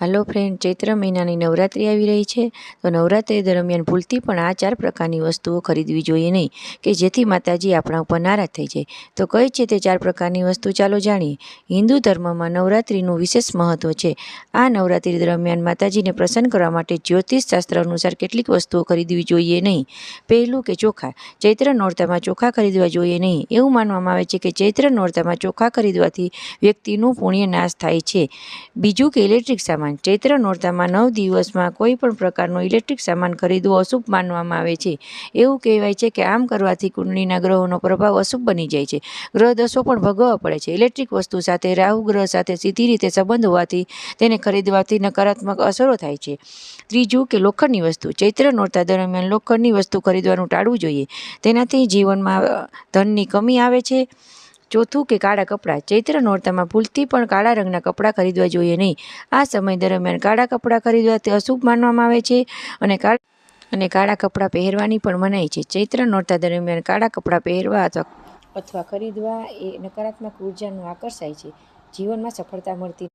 હાલો friend ચૈત્ર મહિનાની નવરાત્રિ આવી રહી છે, તો નવરાત્રિ દરમિયાન ભૂલથી પણ આ ચાર પ્રકારની વસ્તુઓ ખરીદવી જોઈએ નહીં, કે જેથી માતાજી આપણા ઉપર નારાજ થઈ જાય. તો કઈ છે તે ચાર પ્રકારની વસ્તુ? ચાલો જાણીએ. હિન્દુ ધર્મમાં નવરાત્રિનું વિશેષ મહત્ત્વ છે. આ નવરાત્રિ દરમિયાન માતાજીને પ્રસન્ન કરવા માટે જ્યોતિષ શાસ્ત્ર અનુસાર કેટલીક વસ્તુઓ ખરીદવી જોઈએ નહીં. પહેલું કે ચોખા. ચૈત્ર નોરતામાં ચોખા ખરીદવા જોઈએ નહીં. એવું માનવામાં આવે છે કે ચૈત્ર નોરતામાં ચોખા ખરીદવાથી વ્યક્તિનું પુણ્ય નાશ થાય છે. બીજું કે ઇલેક્ટ્રિક સામાન. ચૈત્ર નોરતામાં નવ દિવસમાં કોઈ પણ પ્રકારનો ઇલેક્ટ્રિક સામાન ખરીદવો અશુભ માનવામાં આવે છે. એવું કહેવાય છે કે આમ કરવાથી કુંડળીના ગ્રહોનો પ્રભાવ અશુભ બની જાય છે. ગ્રહ દશો પણ ભોગવવા પડે છે. ઇલેક્ટ્રિક વસ્તુ સાથે રાહુ ગ્રહ સાથે સીધી રીતે સંબંધ હોવાથી તેને ખરીદવાથી નકારાત્મક અસરો થાય છે. ત્રીજું કે લોખંડની વસ્તુ. ચૈત્ર નોરતા દરમિયાન લોખંડની વસ્તુ ખરીદવાનું ટાળવું જોઈએ. તેનાથી જીવનમાં ધનની કમી આવે છે. ચોથું કે કાળા કપડાં. ચૈત્ર નોરતામાં ભૂલથી પણ કાળા રંગના કપડાં ખરીદવા જોઈએ નહીં. આ સમય દરમિયાન કાળા કપડાં ખરીદવા તે અશુભ માનવામાં આવે છે અને કાળા અને કાળા કપડાં પહેરવાની પણ મનાઈ છે. ચૈત્ર નોરતા દરમિયાન કાળા કપડાં પહેરવા અથવા અથવા ખરીદવા એ નકારાત્મક ઉર્જાનું આકર્ષાય છે. જીવનમાં સફળતા મળતી